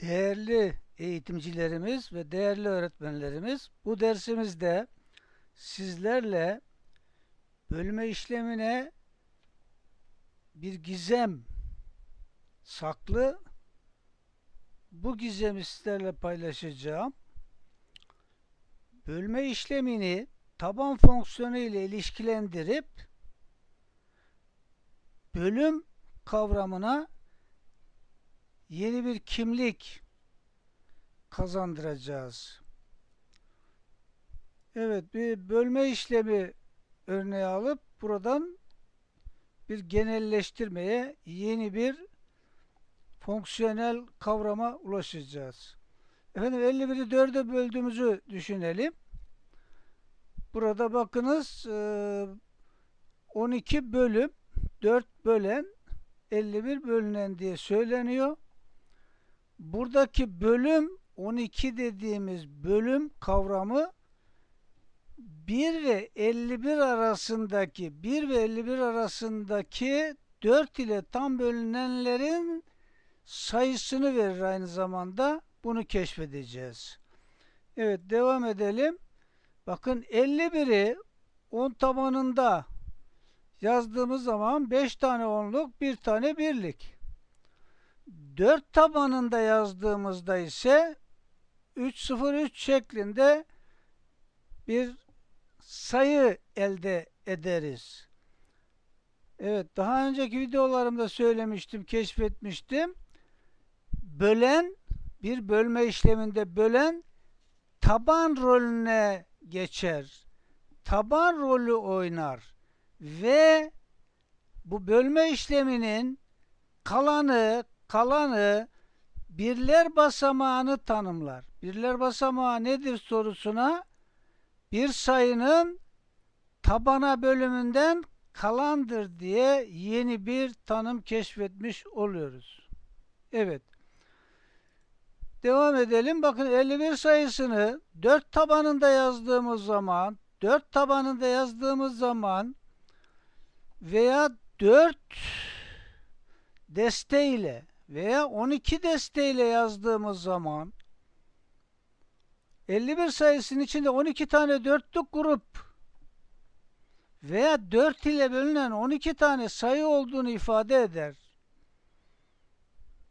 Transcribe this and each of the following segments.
Değerli eğitimcilerimiz ve değerli öğretmenlerimiz, bu dersimizde sizlerle bölme işlemine bir gizem saklı. Bu gizemi sizlerle paylaşacağım. Bölme işlemini taban fonksiyonu ile ilişkilendirip bölüm kavramına yeni bir kimlik kazandıracağız. Evet, bir bölme işlemi örneği alıp buradan bir genelleştirmeye, yeni bir fonksiyonel kavrama ulaşacağız. Efendim 51'i 4'e böldüğümüzü düşünelim. Burada bakınız 12 bölüm 4 bölen 51 bölünen diye söyleniyor. Buradaki bölüm 12 dediğimiz bölüm kavramı 1 ve 51 arasındaki 1 ve 51 arasındaki 4 ile tam bölünenlerin sayısını verir aynı zamanda. Bunu keşfedeceğiz. Evet devam edelim. Bakın 51'i 10 tabanında yazdığımız zaman 5 tane onluk, 1 tane birlik. 4 tabanında yazdığımızda ise 303 şeklinde bir sayı elde ederiz. Evet, daha önceki videolarımda söylemiştim, keşfetmiştim. Bölen, bir bölme işleminde bölen taban rolüne geçer. Taban rolü oynar ve bu bölme işleminin kalanı kalanı birler basamağını tanımlar. Birler basamağı nedir sorusuna bir sayının tabana bölümünden kalandır diye yeni bir tanım keşfetmiş oluyoruz. Evet. Devam edelim. Bakın 51 sayısını 4 tabanında yazdığımız zaman 4 tabanında yazdığımız zaman veya 4 desteğiyle veya 12 desteğiyle yazdığımız zaman 51 sayısının içinde 12 tane dörtlük grup veya 4 ile bölünen 12 tane sayı olduğunu ifade eder.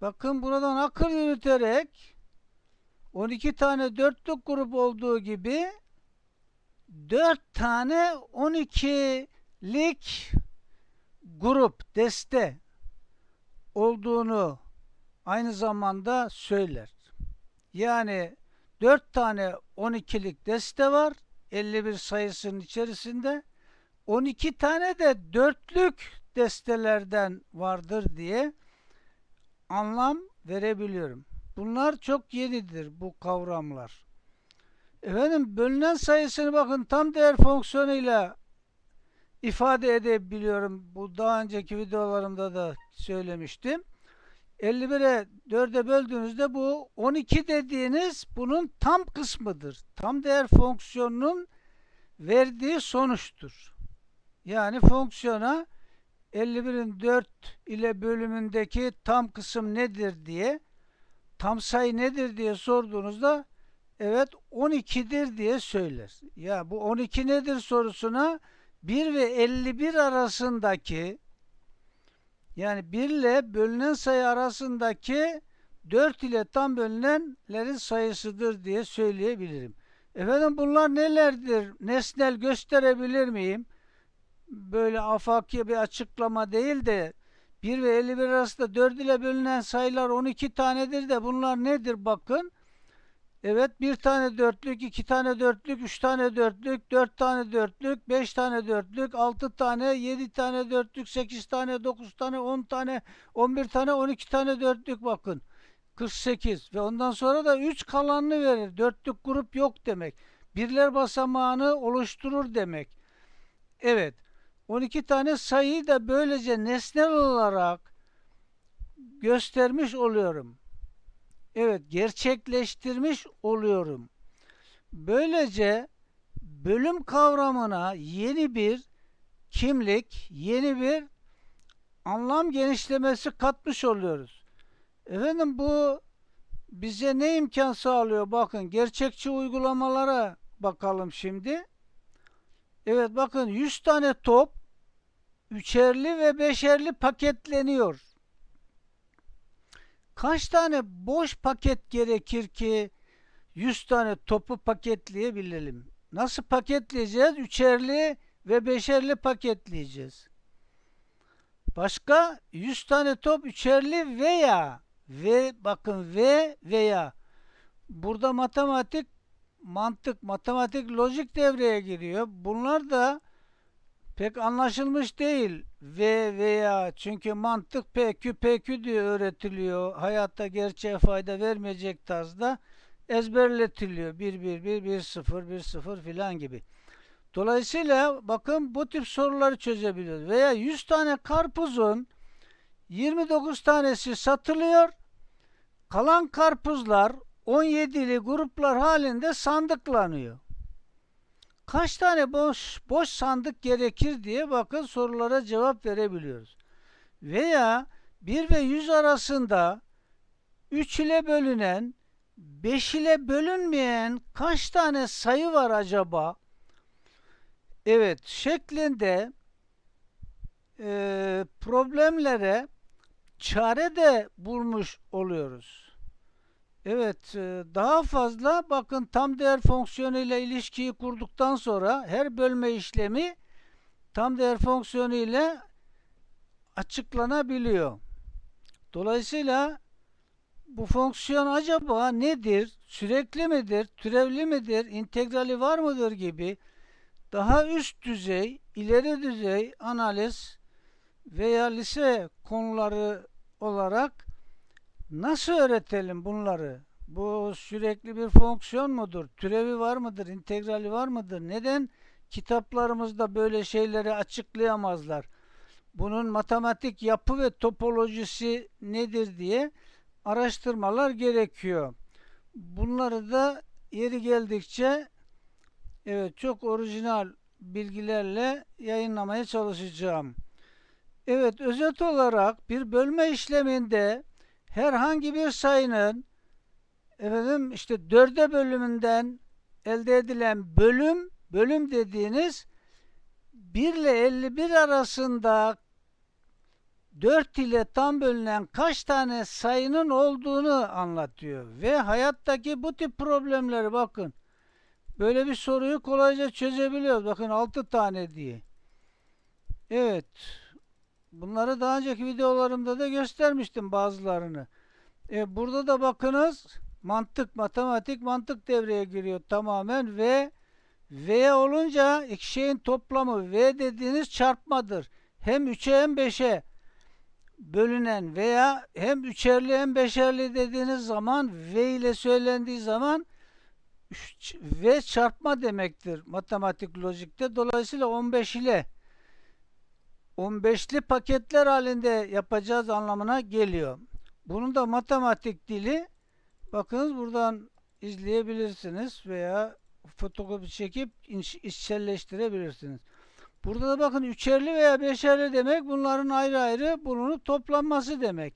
Bakın buradan akıl yürüterek 12 tane dörtlük grup olduğu gibi 4 tane 12'lik grup, deste olduğunu aynı zamanda söyler. Yani 4 tane 12'lik deste var 51 sayısının içerisinde. 12 tane de dörtlük destelerden vardır diye anlam verebiliyorum. Bunlar çok yenidir bu kavramlar. Efendim bölünen sayısını bakın tam değer fonksiyonuyla ifade edebiliyorum. Bu daha önceki videolarımda da söylemiştim. 51'e 4'e böldüğünüzde bu 12 dediğiniz bunun tam kısmıdır. Tam değer fonksiyonunun verdiği sonuçtur. Yani fonksiyona 51'in 4 ile bölümündeki tam kısım nedir diye tam sayı nedir diye sorduğunuzda evet 12'dir diye söyler. Ya bu 12 nedir sorusuna 1 ve 51 arasındaki yani 1 ile bölünen sayı arasındaki 4 ile tam bölünenlerin sayısıdır diye söyleyebilirim. Efendim bunlar nelerdir? Nesnel gösterebilir miyim? Böyle afaki bir açıklama değil de 1 ve 51 arasında 4 ile bölünen sayılar 12 tanedir de bunlar nedir bakın. Evet bir tane dörtlük, iki tane dörtlük, üç tane dörtlük, dört tane dörtlük, beş tane dörtlük, altı tane, yedi tane dörtlük, sekiz tane, dokuz tane, on tane, on bir tane, on iki tane dörtlük bakın. 48 ve ondan sonra da 3 kalanını verir. Dörtlük grup yok demek. Birler basamağını oluşturur demek. Evet. 12 tane sayıyı da böylece nesnel olarak göstermiş oluyorum. Evet, gerçekleştirmiş oluyorum. Böylece bölüm kavramına yeni bir kimlik, yeni bir anlam genişlemesi katmış oluyoruz. Efendim bu bize ne imkan sağlıyor? Bakın gerçekçi uygulamalara bakalım şimdi. Evet bakın 100 tane top üçerli ve beşerli paketleniyor. Kaç tane boş paket gerekir ki 100 tane topu paketleyebilelim? Nasıl paketleyeceğiz? Üçerli ve beşerli paketleyeceğiz. Başka 100 tane top üçerli veya ve bakın ve veya burada matematik mantık, matematik, lojik devreye giriyor. Bunlar da pek anlaşılmış değil. V veya çünkü mantık PQ PQ diye öğretiliyor. Hayatta gerçeğe fayda vermeyecek tarzda ezberletiliyor. 1 1 1 1 0 1 0 filan gibi. Dolayısıyla bakın bu tip soruları çözebiliyoruz. Veya 100 tane karpuzun 29 tanesi satılıyor. Kalan karpuzlar 17'li gruplar halinde sandıklanıyor. Kaç tane boş boş sandık gerekir diye bakın sorulara cevap verebiliyoruz. Veya 1 ve 100 arasında 3 ile bölünen 5 ile bölünmeyen kaç tane sayı var acaba? Evet, şeklinde e, problemlere çare de bulmuş oluyoruz. Evet, e, daha fazla bakın tam değer fonksiyonu ile ilişkiyi kurduktan sonra her bölme işlemi tam değer fonksiyonu ile açıklanabiliyor. Dolayısıyla bu fonksiyon acaba nedir? Sürekli midir? Türevli midir? integrali var mıdır gibi daha üst düzey, ileri düzey analiz veya lise konuları olarak nasıl öğretelim bunları? Bu sürekli bir fonksiyon mudur? Türevi var mıdır? integrali var mıdır? Neden kitaplarımızda böyle şeyleri açıklayamazlar? Bunun matematik yapı ve topolojisi nedir diye araştırmalar gerekiyor. Bunları da yeri geldikçe evet çok orijinal bilgilerle yayınlamaya çalışacağım. Evet özet olarak bir bölme işleminde herhangi bir sayının efendim işte dörde bölümünden elde edilen bölüm bölüm dediğiniz 1 ile 51 arasında 4 ile tam bölünen kaç tane sayının olduğunu anlatıyor. Ve hayattaki bu tip problemleri bakın. Böyle bir soruyu kolayca çözebiliyoruz. Bakın 6 tane diye. Evet. Bunları daha önceki videolarımda da göstermiştim bazılarını. E, burada da bakınız mantık, matematik, mantık devreye giriyor tamamen ve V olunca iki şeyin toplamı V dediğiniz çarpmadır. Hem 3'e hem 5'e bölünen veya hem üçerli hem beşerli dediğiniz zaman V ile söylendiği zaman V çarpma demektir matematik lojikte. Dolayısıyla 15 ile 15'li paketler halinde yapacağız anlamına geliyor. Bunun da matematik dili bakınız buradan izleyebilirsiniz veya fotokopi çekip içselleştirebilirsiniz. Burada da bakın üçerli veya beşerli demek bunların ayrı ayrı bulunup toplanması demek.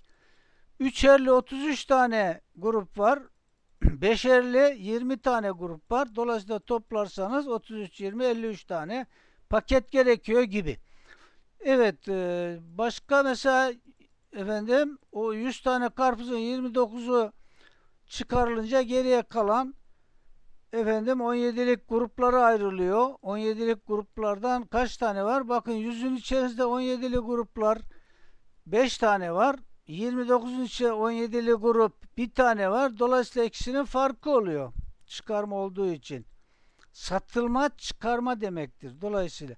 Üçerli 33 tane grup var. Beşerli 20 tane grup var. Dolayısıyla toplarsanız 33, 20, 53 tane paket gerekiyor gibi. Evet e, başka mesela efendim o 100 tane karpuzun 29'u çıkarılınca geriye kalan efendim 17'lik gruplara ayrılıyor. 17'lik gruplardan kaç tane var? Bakın 100'ün içerisinde 17'li gruplar 5 tane var. 29'un içinde 17'li grup bir tane var. Dolayısıyla ikisinin farkı oluyor. Çıkarma olduğu için. Satılma çıkarma demektir. Dolayısıyla.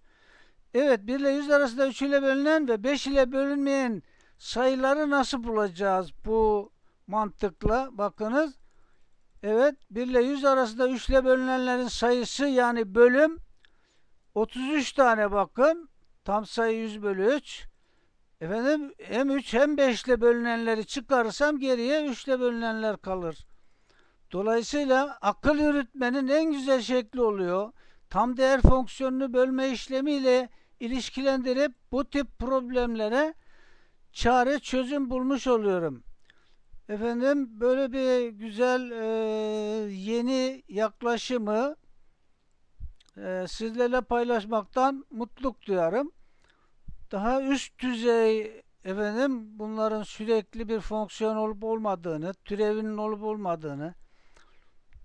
Evet 1 ile 100 arasında 3 ile bölünen ve 5 ile bölünmeyen sayıları nasıl bulacağız bu mantıkla? Bakınız Evet 1 ile 100 arasında 3 ile bölünenlerin sayısı yani bölüm 33 tane bakın. Tam sayı 100 bölü 3. Efendim hem 3 hem 5 ile bölünenleri çıkarırsam geriye 3 ile bölünenler kalır. Dolayısıyla akıl yürütmenin en güzel şekli oluyor. Tam değer fonksiyonunu bölme işlemiyle ilişkilendirip bu tip problemlere çare çözüm bulmuş oluyorum. Efendim böyle bir güzel e, yeni yaklaşımı e, sizlerle paylaşmaktan mutluluk duyarım. Daha üst düzey efendim bunların sürekli bir fonksiyon olup olmadığını, türevinin olup olmadığını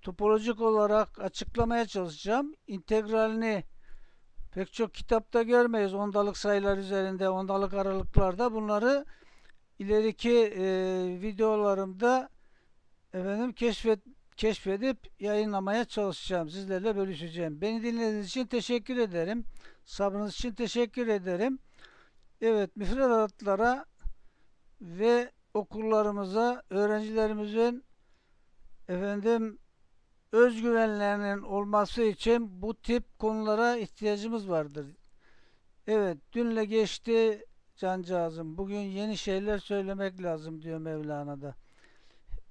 topolojik olarak açıklamaya çalışacağım. İntegralini pek çok kitapta görmeyiz. Ondalık sayılar üzerinde, ondalık aralıklarda bunları ileriki e, videolarımda efendim keşfet keşfedip yayınlamaya çalışacağım. Sizlerle bölüşeceğim. Beni dinlediğiniz için teşekkür ederim. Sabrınız için teşekkür ederim. Evet, müfredatlara ve okullarımıza öğrencilerimizin efendim özgüvenlerinin olması için bu tip konulara ihtiyacımız vardır. Evet, dünle geçti cancağızım. Bugün yeni şeyler söylemek lazım diyor Mevlana'da.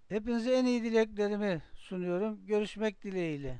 Hepinize en iyi dileklerimi sunuyorum. Görüşmek dileğiyle.